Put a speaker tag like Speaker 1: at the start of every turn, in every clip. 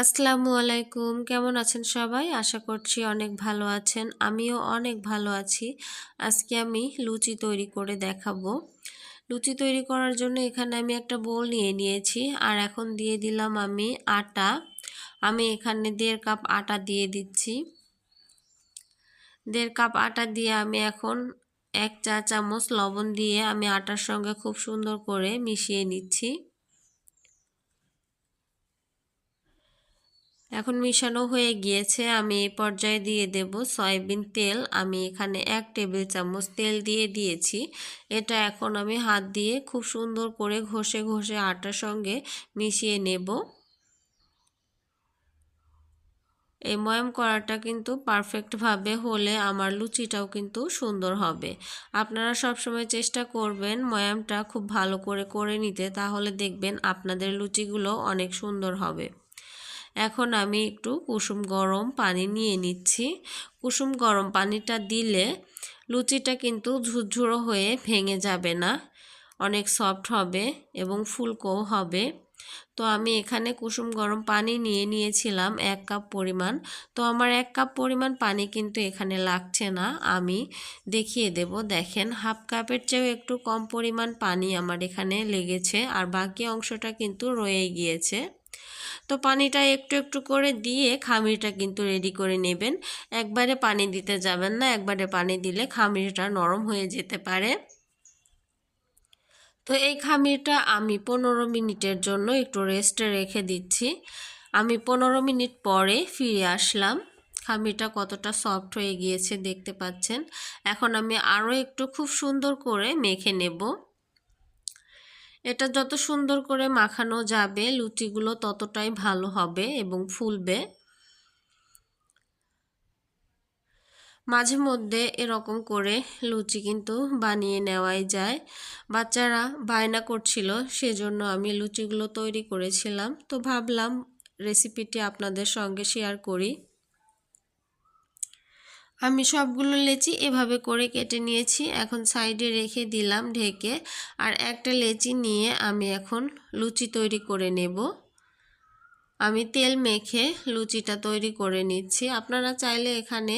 Speaker 1: আসসালামু আলাইকুম। কেমন আছেন সবাই? আশা করছি অনেক ভালো আছেন। আমিও অনেক ভালো আছি। আজকে আমি লুচি তৈরি করে দেখাবো। লুচি তৈরি করার জন্য এখানে আমি একটা বোল নিয়ে নিয়েছি। আর এখন দিয়ে দিলাম আমি আটা। আমি এখানে দেড় কাপ আটা দিয়ে দিচ্ছি। দেড় কাপ আটা দিয়ে আমি এখন এক চা চামচ লবণ দিয়ে আমি আটার সঙ্গে খুব সুন্দর করে মিশিয়ে নিচ্ছি। এখন মিশানো হয়ে গিয়েছে, আমি এই পর্যায়ে দিয়ে দেব সয়াবিন তেল। আমি এখানে এক টেবিল চামচ তেল দিয়ে দিয়েছি। এটা এখন আমি হাত দিয়ে খুব সুন্দর করে ঘষে ঘষে আটার সঙ্গে মিশিয়ে নেব। এই ময়াম করাটা কিন্তু পারফেক্টভাবে হলে আমার লুচিটাও কিন্তু সুন্দর হবে। আপনারা সবসময় চেষ্টা করবেন ময়ামটা খুব ভালো করে করে নিতে, তাহলে দেখবেন আপনাদের লুচিগুলো অনেক সুন্দর হবে। এখন আমি একটু কুসুম গরম পানি নিয়ে নিচ্ছি। কুসুম গরম পানিটা দিলে লুচিটা কিন্তু ঝুরঝুরো হয়ে ভেঙে যাবে না, অনেক সফট হবে এবং ফুলকো হবে। তো আমি এখানে কুসুম গরম পানি নিয়ে নিয়েছিলাম এক কাপ পরিমাণ। তো আমার এক কাপ পরিমাণ পানি কিন্তু এখানে লাগছে না, আমি দেখিয়ে দেব। দেখেন, হাফ কাপের চেয়েও একটু কম পরিমাণ পানি আমার এখানে লেগেছে, আর বাকি অংশটা কিন্তু রয়ে গিয়েছে। তো পানিটা একটু একটু করে দিয়ে খামিরটা কিন্তু রেডি করে নেবেন। একবারে পানি দিতে যাবেন না, একবারে পানি দিলে খামিরটা নরম হয়ে যেতে পারে। তো এই খামিরটা আমি পনেরো মিনিটের জন্য একটু রেস্টে রেখে দিচ্ছি। আমি পনেরো মিনিট পরে ফিরে আসলাম। খামিরটা কতটা সফট হয়ে গিয়েছে দেখতে পাচ্ছেন। এখন আমি আরও একটু খুব সুন্দর করে মেখে নেব। এটা যত সুন্দর করে মাখানো যাবে, লুচিগুলো ততটাই ভালো হবে এবং ফুলবে। মাঝে মধ্যে এরকম করে লুচি কিন্তু বানিয়ে নেওয়াই যায়। বাচ্চারা বায়না করছিল, সেজন্য আমি লুচিগুলো তৈরি করেছিলাম। তো ভাবলাম রেসিপিটি আপনাদের সঙ্গে শেয়ার করি। আমি সবগুলো লেচি এভাবে করে কেটে নিয়েছি। এখন সাইডে রেখে দিলাম ঢেকে। আর একটা লেচি নিয়ে আমি এখন লুচি তৈরি করে নেব। আমি তেল মেখে লুচিটা তৈরি করে নিচ্ছি। আপনারা চাইলে এখানে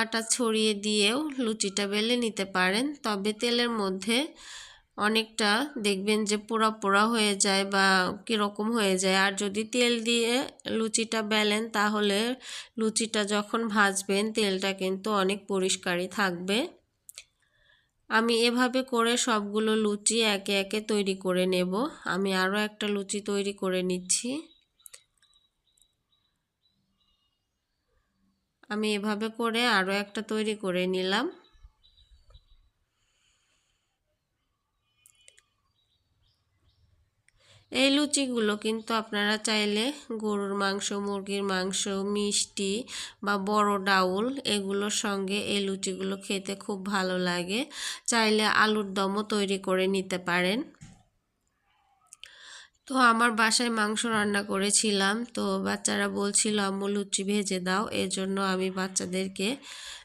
Speaker 1: আটা ছড়িয়ে দিয়েও লুচিটা বেলে নিতে পারেন। তবে তেলের মধ্যে অনেকটা দেখবেন যে পোড়া পোড়া হয়ে যায় বা কীরকম হয়ে যায়। আর যদি তেল দিয়ে লুচিটা বেলেন, তাহলে লুচিটা যখন ভাজবেন, তেলটা কিন্তু অনেক পরিষ্কারই থাকবে। আমি এভাবে করে সবগুলো লুচি একে একে তৈরি করে নেব। আমি আরও একটা লুচি তৈরি করে নিচ্ছি। আমি এভাবে করে আরও একটা তৈরি করে নিলাম। এই লুচিগুলো কিন্তু আপনারা চাইলে গরুর মাংস, মুরগির মাংস, মিষ্টি বা বড় ডাউল এগুলোর সঙ্গে এই লুচিগুলো খেতে খুব ভালো লাগে। চাইলে আলুর দমও তৈরি করে নিতে পারেন। তো আমার বাসায় মাংস রান্না করেছিলাম, তো বাচ্চারা বলছিল, আম্মু, লুচি ভেজে দাও। এজন্য আমি বাচ্চাদেরকে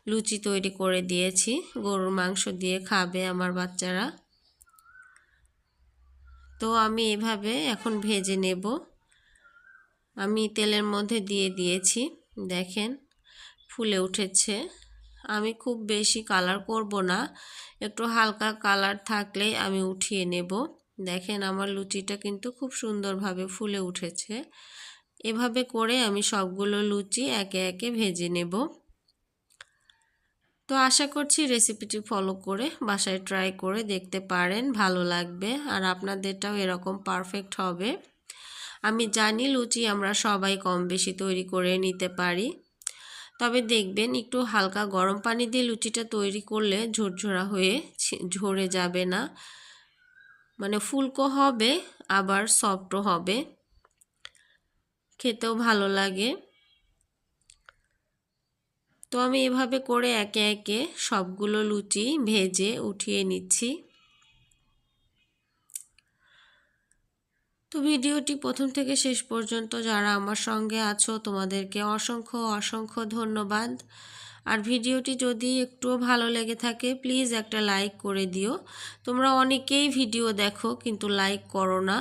Speaker 1: লুচি তৈরি করে দিয়েছি। গরুর মাংস দিয়ে খাবে আমার বাচ্চারা। তো আমি এভাবে এখন ভেজে নেব। আমি তেলের মধ্যে দিয়ে দিয়েছি, দেখেন, ফুলে উঠেছে। আমি খুব বেশি কালার করব না, একটু হালকা কালার থাকলেই আমি উঠিয়ে নেব। দেখেন, আমার লুচিটা কিন্তু খুব সুন্দরভাবে ফুলে উঠেছে। এভাবে করে আমি সবগুলো লুচি একে একে ভেজে নেব। তো আশা করছি রেসিপিটি ফলো করে বাসায় ট্রাই করে দেখতে পারেন, ভালো লাগবে আর আপনাদেরটাও এরকম পারফেক্ট হবে। আমি জানি লুচি আমরা সবাই কম বেশি তৈরি করে নিতে পারি, তবে দেখবেন একটু হালকা গরম পানি দিয়ে লুচিটা তৈরি করলে ঝরঝরা হয়ে ঝরে যাবে না। মানে ফুলকো হবে, আবার সফটও হবে। খেতেও ভালো লাগে। তো আমি এভাবে করে একে একে সবগুলো লুচি ভেজে উঠিয়ে নিচ্ছি। তো ভিডিওটি প্রথম থেকে শেষ পর্যন্ত যারা আমার সঙ্গে আছো, তোমাদেরকে অসংখ্য অসংখ্য ধন্যবাদ। আর ভিডিওটি যদি একটুও ভালো লেগে থাকে, প্লিজ একটা লাইক করে দিও। তোমরা অনেকেই ভিডিও দেখো, কিন্তু লাইক করো না।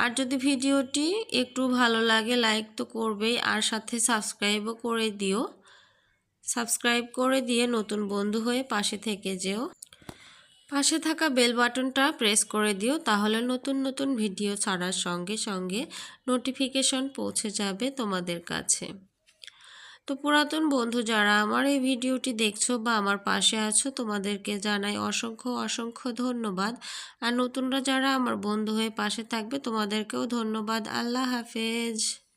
Speaker 1: আর যদি ভিডিওটি একটু ভালো লাগে, লাইক তো করবেই, আর সাথে সাবস্ক্রাইবও করে দিও। সাবস্ক্রাইব করে দিয়ে নতুন বন্ধু হয়ে পাশে থেকে যেও। পাশে থাকা বেল বাটনটা প্রেস করে দিও, তাহলে নতুন নতুন ভিডিও ছাড়ার সঙ্গে সঙ্গে নোটিফিকেশন পৌঁছে যাবে তোমাদের কাছে। তো পুরাতন বন্ধু, যারা আমার এই ভিডিওটি দেখছ বা আমার পাশে আছো, তোমাদেরকে জানাই অসংখ্য অসংখ্য ধন্যবাদ। আর নতুনরা যারা আমার বন্ধু হয়ে পাশে থাকবে, তোমাদেরকেও ধন্যবাদ। আল্লাহ হাফেজ।